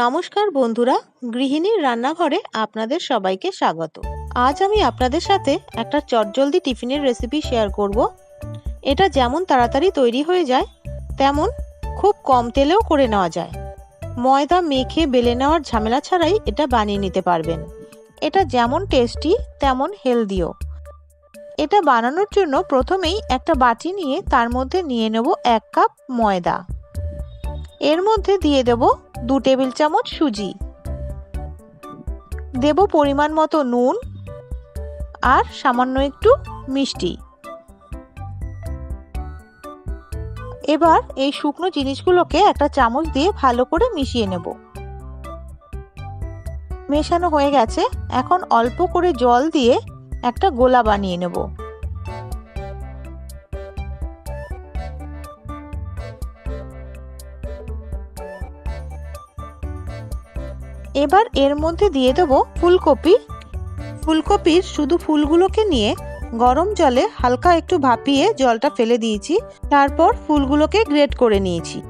নমস্কার বন্ধুরা, গৃহিণীর রান্নাঘরে আপনাদের সবাইকে স্বাগত। আজ আমি আপনাদের সাথে একটা চটজলদি টিফিনের রেসিপি শেয়ার করব। এটা যেমন তাড়াতাড়ি তৈরি হয়ে যায়, তেমন খুব কম তেলেও করে নেওয়া যায়। ময়দা মেখে বেলে নেওয়ার ঝামেলা ছাড়াই এটা বানিয়ে নিতে পারবেন। এটা যেমন টেস্টি তেমন হেলদিও এটা বানানোর জন্য প্রথমেই একটা বাটি নিয়ে তার মধ্যে নিয়ে নেব এক কাপ ময়দা। এর মধ্যে দিয়ে দেব দু টেবিল চামচ সুজি। দেব পরিমাণ মতো নুন আর সামান্য একটু মিষ্টি। এবার এই শুকনো জিনিসগুলোকে একটা চামচ দিয়ে ভালো করে মিশিয়ে নেব। মেশানো হয়ে গেছে। এখন অল্প করে জল দিয়ে একটা গোলা বানিয়ে নেব। এবার এর মধ্যে দিয়ে দেবো ফুলকপি। ফুলকপির শুধু ফুলগুলোকে নিয়ে গরম জলে হালকা একটু ভাপিয়ে জলটা ফেলে দিয়েছি, তারপর ফুলগুলোকে গ্রেট করে নিয়েছি।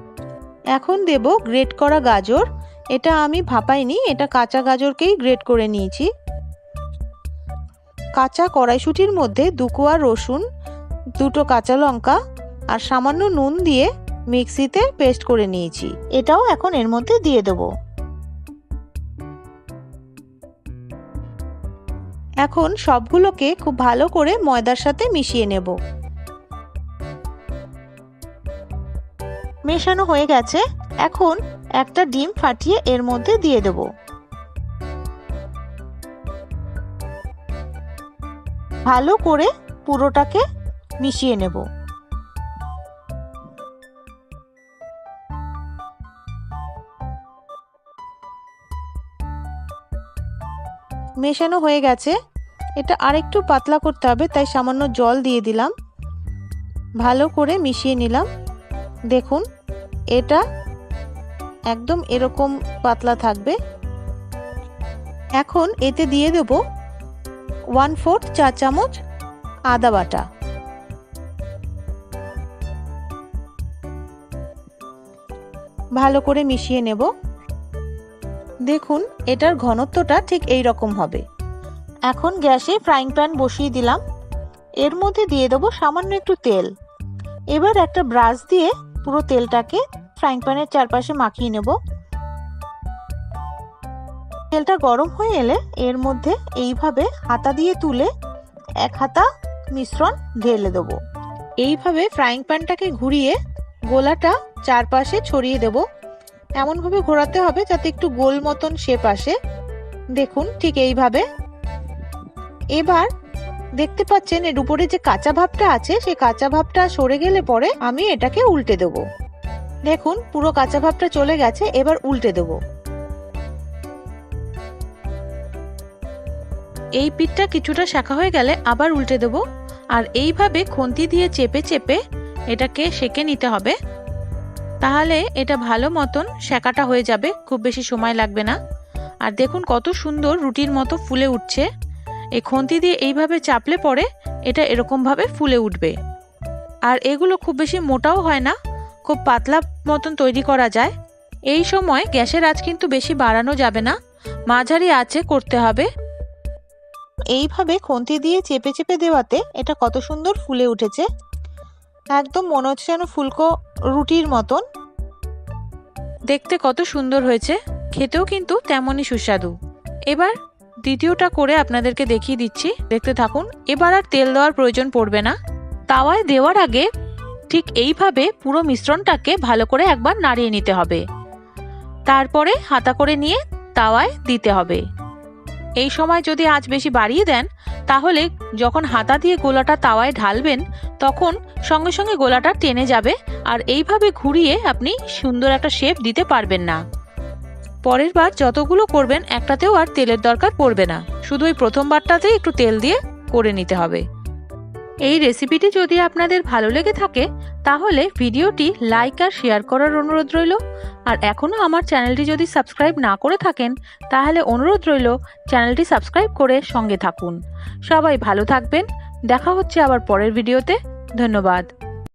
এখন দেব গ্রেট করা গাজর। এটা আমি ভাপাইনি, এটা কাঁচা গাজরকেই গ্রেট করে নিয়েছি। কাঁচা কড়াইশুটির মধ্যে দুকোয়া রসুন, দুটো কাঁচা লঙ্কা আর সামান্য নুন দিয়ে মিক্সিতে পেস্ট করে নিয়েছি। এটাও এখন এর মধ্যে দিয়ে দেবো। এখন সবগুলোকে খুব ভালো করে ময়দার সাথে মিশিয়ে নেব। মেশানো হয়ে গেছে। এখন একটা ডিম ফাটিয়ে এর মধ্যে দিয়ে দেব। ভালো করে পুরোটাকে মিশিয়ে নেব। মেশানো হয়ে গেছে। এটা আরেকটু পাতলা করতে হবে, তাই সামান্য জল দিয়ে দিলাম। ভালো করে মিশিয়ে নিলাম। দেখুন, এটা একদম এরকম পাতলা থাকবে। এখন এতে দিয়ে দেব ওয়ান ফোর্থ চা চামচ আদা বাটা। ভালো করে মিশিয়ে নেব। দেখুন, এটার ঘনত্বটা ঠিক এই রকম হবে। এখন গ্যাসে ফ্রাইং প্যান বসিয়ে দিলাম। এর মধ্যে দিয়ে দেবো সামান্য একটু তেল। এবার একটা ব্রাশ দিয়ে পুরো তেলটাকে ফ্রাইং প্যানের চারপাশে মাখিয়ে নেব। তেলটা গরম হয়ে এলে এর মধ্যে এইভাবে হাতা দিয়ে তুলে এক হাতা মিশ্রণ ঢেলে দেবো। এইভাবে ফ্রাইং প্যানটাকে ঘুরিয়ে গোলাটা চারপাশে ছড়িয়ে দেবো। এমনভাবে ঘোরাতে হবে যাতে একটু গোল মতন শেপ আসে। দেখুন ঠিক এইভাবে এবার দেখতে পাচ্ছেন এর উপরে যে কাঁচা ভাবটা আছে, সেই কাঁচা ভাবটা সরে গেলে পরে আমি এটাকে উল্টে দেব। দেখুন, পুরো কাঁচা ভাবটা চলে গেছে, এবার উল্টে দেব। এই পিঠটা কিছুটা শাখা হয়ে গেলে আবার উল্টে দেব। আর এইভাবে খন্তি দিয়ে চেপে চেপে এটাকে সেকে নিতে হবে। তাহলে এটা ভালো মতন শেখাটা হয়ে যাবে, খুব বেশি সময় লাগবে না। আর দেখুন কত সুন্দর রুটির মতো ফুলে উঠছে। এই খন্তি দিয়ে এইভাবে চাপলে পরে এটা এরকমভাবে ফুলে উঠবে। আর এগুলো খুব বেশি মোটাও হয় না, খুব পাতলা মতন তৈরি করা যায়। এই সময় গ্যাসের আঁচ কিন্তু বেশি বাড়ানো যাবে না, মাঝারি আঁচে করতে হবে। এইভাবে খন্তি দিয়ে চেপে চেপে দেওয়াতে এটা কত সুন্দর ফুলে উঠেছে। একদম মনে হচ্ছে যেন ফুলকো রুটির মতন। দেখতে কত সুন্দর হয়েছে, খেতেও কিন্তু তেমনই সুস্বাদু। এবার দ্বিতীয়টা করে আপনাদেরকে দেখিয়ে দিচ্ছি। দেখতে থাকুন, এবার আর তেল দেওয়ার প্রয়োজন পড়বে না। তাওয়ায় দেওয়ার আগে ঠিক এইভাবে পুরো মিশ্রণটাকে ভালো করে একবার নাড়িয়ে নিতে হবে। তারপরে হাতা করে নিয়ে তাওয়ায় দিতে হবে। এই সময় যদি আঁচ বেশি বাড়িয়ে দেন, তাহলে যখন হাতা দিয়ে গোলাটা তাওয়ায় ঢালবেন, তখন সঙ্গে সঙ্গে গোলাটা টেনে যাবে আর এইভাবে ঘুরিয়ে আপনি সুন্দর একটা শেপ দিতে পারবেন না। পরের বার যতগুলো করবেন, একটাতেও আর তেলের দরকার পড়বে না। শুধু ওই প্রথমবারটাতেই একটু তেল দিয়ে করে নিতে হবে। এই রেসিপিটি যদি আপনাদের ভালো লেগে থাকে, তাহলে ভিডিওটি লাইক আর শেয়ার করার অনুরোধ রইল। আর এখনও আমার চ্যানেলটি যদি সাবস্ক্রাইব না করে থাকেন, তাহলে অনুরোধ রইল চ্যানেলটি সাবস্ক্রাইব করে সঙ্গে থাকুন। সবাই ভালো থাকবেন। দেখা হচ্ছে আবার পরের ভিডিওতে। ধন্যবাদ।